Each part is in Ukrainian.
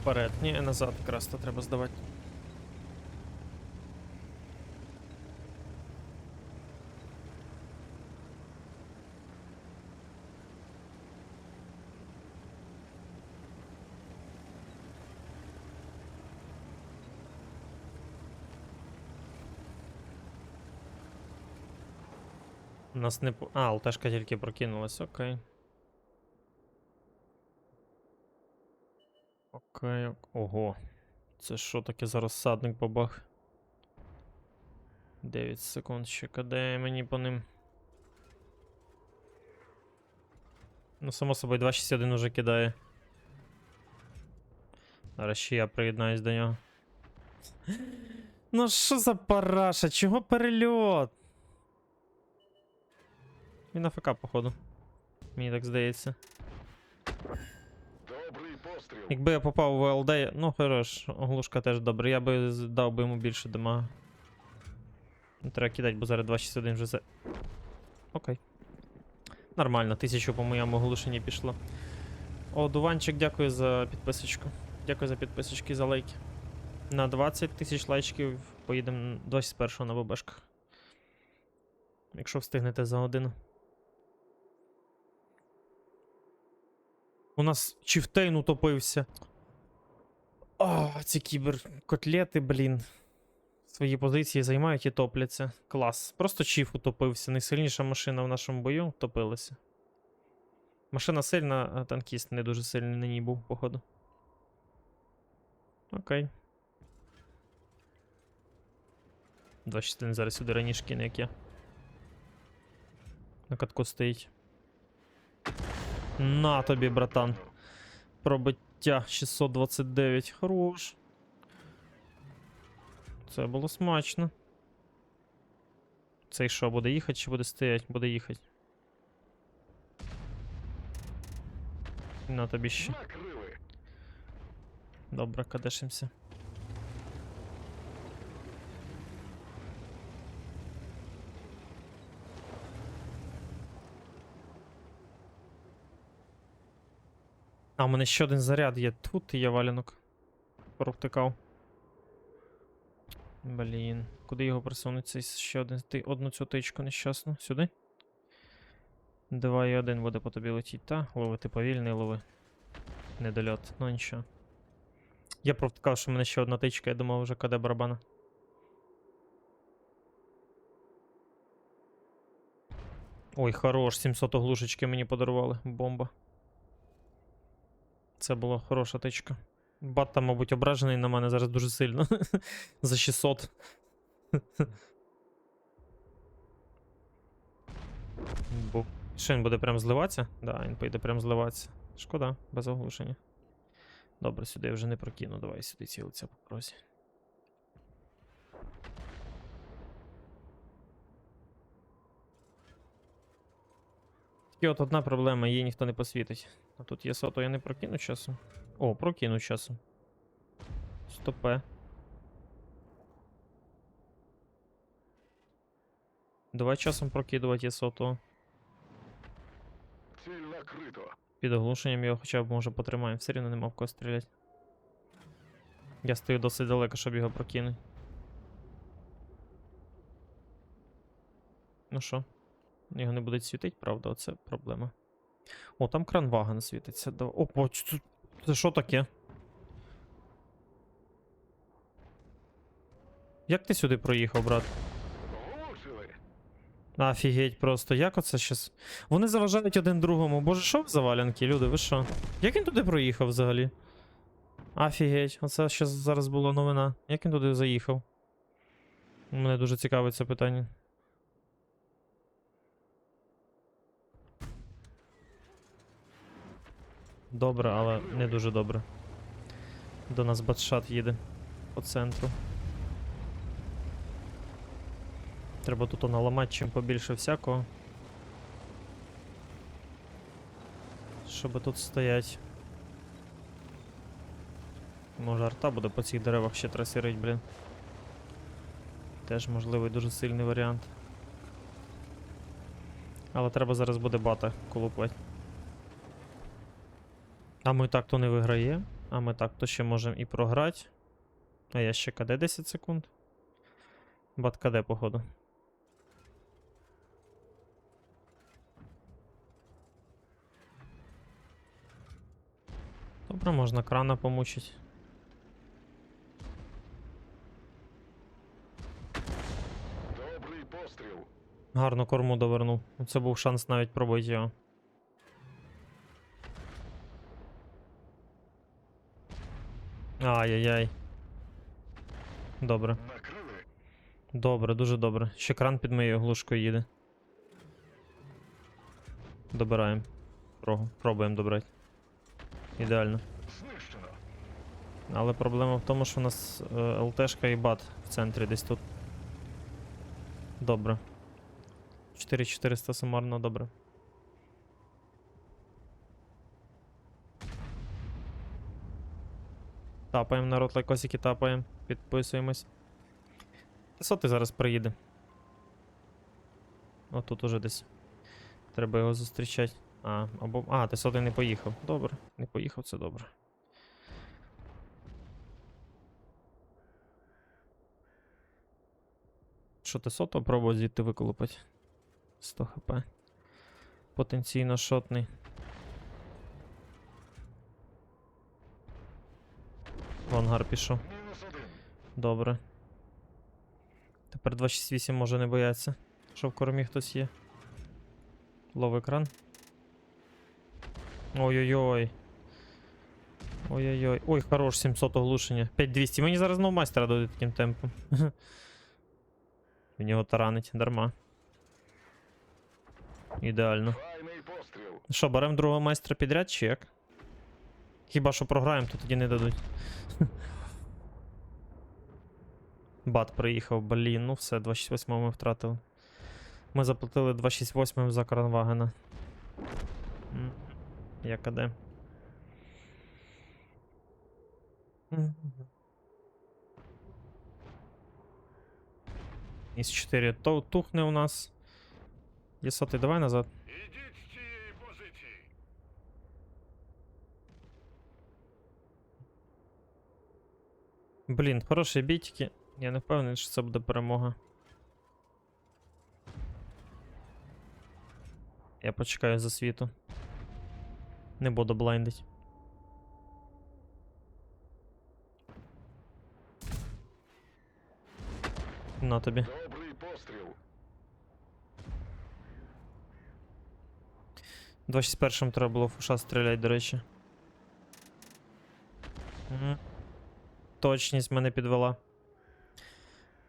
Вперед. Ні, назад якраз то треба здавати. У нас не... А, ЛТшка тільки прокинулась, окей. Окей, ого. Це що таке за розсадник бабах? 9 секунд ще кадає мені по ним. Ну, само собою, 261 уже кидає. Зараз ще я приєднаюсь до нього. Ну що за параша? Чого перельот? Він АФК, походу. Мені так здається. Якби я попав в ЛД, ну хорош, оглушка теж добре. Я би дав би йому більше дамага. Треба кидати, бо зараз 261 вже за. Окей. Нормально, тисячу по моєму оглушенні пішло. О, Дуванчик, дякую за підписочку. Дякую за підписочки, за лайки. На 20 тисяч лайків поїдемо 21-го на ББшках. Якщо встигнете за годину. У нас Чіфтейн утопився. А, ці кіберкотлети, блін. Свої позиції займають і топляться. Клас. Просто Чіф утопився. Найсильніша машина в нашому бою втопилася. Машина сильна, а танкіст не дуже сильний на ній був, походу. Окей. 24 зараз сюди раніше кине, як я. На катку стоїть. На тобі, братан. Пробиття 629. Хорош. Це було смачно. Цей що, буде їхати чи буде стоять? Буде їхати. На тобі ще. Добре, кадешимся. А, у мене ще один заряд є. Тут є валянок. Провтикав. Блін. Куди його присунуть? Цей ще один. Ти одну цю тичку нещасну. Сюди? 2 і 1 буде по тобі летіть, та? Лови, ти повільний, лови. Недольот. Ну нічого. Я провтикав, що в мене ще одна тичка, я думав вже КД барабана. Ой, хорош, 700 оглушечки мені подарували. Бомба. Це була хороша тичка. Бат там, мабуть, ображений на мене зараз дуже сильно. За 600. Бо... Він буде прям зливатися? Да, він поїде прям зливатися. Шкода, без оглушення. Добре, сюди я вже не прокину. Давай сюди цілиться по прозі. Тільки от одна проблема, її ніхто не посвітить. А тут є сото, я не прокину часом. О, прокину часом. Стопе. Давай часом прокидувати є сото. Ціль накрито. Під оглушенням його хоча б може потримаємо. Все рівно нема в кого стріляти. Я стою досить далеко, щоб його прокинути. Ну що? Його не буде світити, правда, оце проблема. О, там кранваген світиться. Да- О, по, це, це що таке? Як ти сюди проїхав, брат? Офігеть просто, як оце щас. Вони заважають один другому. Боже, що ви завалянки, люди, ви що? Як він туди проїхав взагалі? Офігеть, оце щас зараз була новина. Як він туди заїхав? Мене дуже цікавить це питання. Добре, але не дуже добре. До нас батшат їде по центру. Треба тут наламати чим побільше всякого. Щоб тут стоять. Може арта буде по цих деревах ще трасирить, блін. Теж можливий дуже сильний варіант. Але треба зараз буде бата колупати. А ми так то не виграє. А ми так то ще можемо і програти. А я ще КД 10 секунд. Бат КД, походу. Добре, можна крана помучить. Добрий постріл. Гарно корму довернув. Це був шанс навіть пробити його. Ай-яй-яй. Добре. Добре, дуже добре. Ще кран під моєю глушкою їде. Добираємо. Пробуємо добрати. Ідеально. Але проблема в тому, що у нас е, ЛТшка і бат в центрі десь тут. Добре. 4400 сумарно, добре. Тапаємо народ лайкосики, тапаємо, підписуємось. Соти зараз приїде. О, тут уже десь. Треба його зустрічати. А, або. А, ти сотий не поїхав. Добре, не поїхав, це добре. Що ти сото пробував звідти виколупати? 100 хп. Потенційно шотний. В ангар пішов. Добре. Тепер 268 може не бояться. Що в кормі хтось є. Лов екран. Ой-ой-ой. Ой-ой-ой. Ой, хорош 700 оглушення. 5200. Мені зараз знову майстра дадуть таким темпом. В нього таранить, дарма. Ідеально. Що, беремо другого майстра підряд чи як? Хіба що програємо, то тоді не дадуть. Бат приїхав, блін, ну все, 268 ми втратили. Ми заплатили 268 за Кранвагена. М, Я КД. М. Із 4 то тухне у нас. Є давай назад. Ідіть з цієї позиції. Блін, хороші бітики. Я не впевнений, що це буде перемога. Я почекаю за світу. Не буду блайндить. На тобі. Добрий постріл. 261 треба було фуша стріляти, до речі. Точність мене підвела.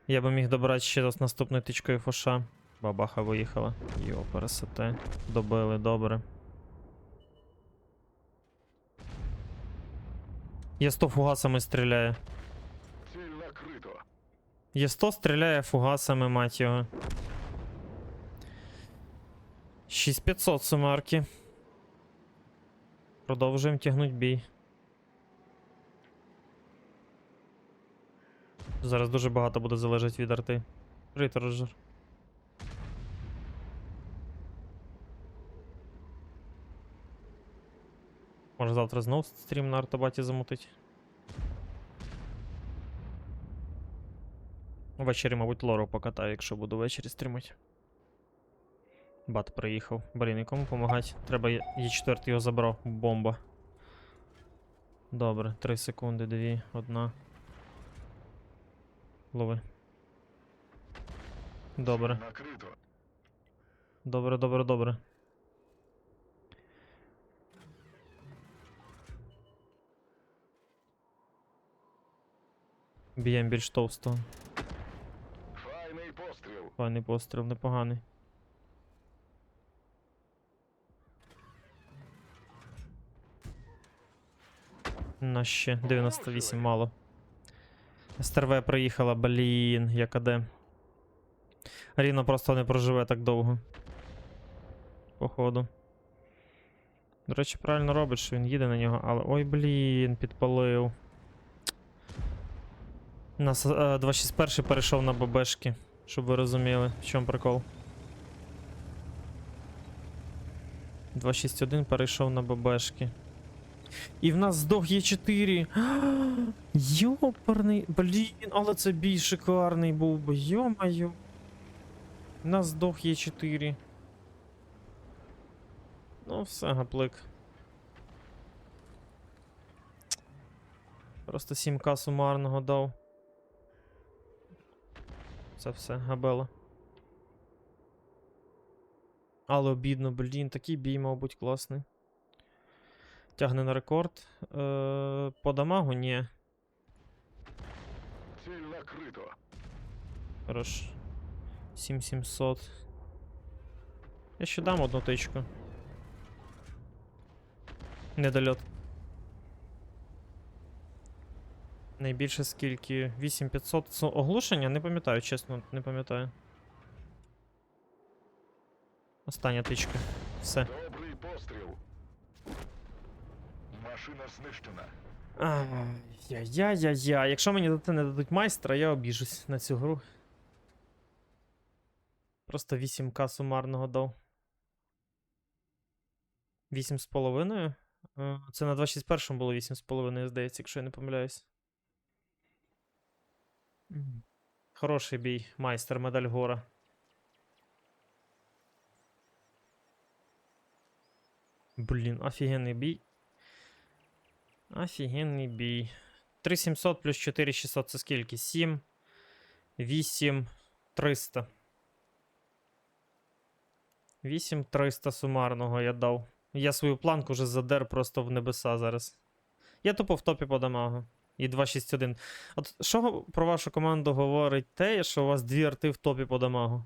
Я би міг добрати ще з наступною тичкою фуша. Бабаха виїхала. Йо, пересете. Добили, добре. Є 100 фугасами стріляє. Є 100 стріляє фугасами, мать його. 6500 сумарки. Продовжуємо тягнути бій. Зараз дуже багато буде залежати від арти. Привіт, Роджер. Може завтра знов стрім на артобаті замутить. Ввечері, мабуть, лору покатаю, якщо буду ввечері стрімити. Бат приїхав. Блін, якому помагати? Треба є 4 його забрав. Бомба. Добре, 3 секунди, 2, 1. Лови. Добре. Добре, добре, добре. Б'єм більш товсто. Файний постріл. Файний постріл, непоганий. На ще 98 мало. СТРВ приїхала, блін, як АД. Ріно просто не проживе так довго. Походу. До речі, правильно робить, що він їде на нього, але. Ой, блін, підпалив. Нас е, 261 перейшов на ББшки, щоб ви розуміли, в чому прикол. 261 перейшов на ББшки. І в нас здох є 4. Йоперний. Блін, але це бій шикарний був би. Йо-моє. В нас здох є 4. Ну, все, гаплик. Просто 7к сумарного дав. Це все, габела. Але обідно, блін, такий бій, мав бути класний. Тягне на рекорд. Е, по дамагу ні. Ціль накрито. Хорош. 7700. Я ще дам одну тичку. Недольот. Найбільше скільки? 8500. Це оглушення? Не пам'ятаю, чесно, не пам'ятаю. Остання тичка. Все. Добрий постріл. Машина знищена. Ай-яй-яй-яй. Якщо мені дати не дадуть майстра, я обіжусь на цю гру. Просто 8к сумарного дав. 8,5. Е, Це на 261 було 8,5, здається, якщо я не помиляюсь. Хороший бій, майстер, медаль гора. Блін, офігенний бій. Офігенний бій. 3700 плюс 4600 це скільки? 7, 8, 300. 8 300 сумарного я дав. Я свою планку вже задер просто в небеса зараз. Я тупо в топі по дамагу. І 261. От що про вашу команду говорить те, що у вас дві арти в топі по дамагу?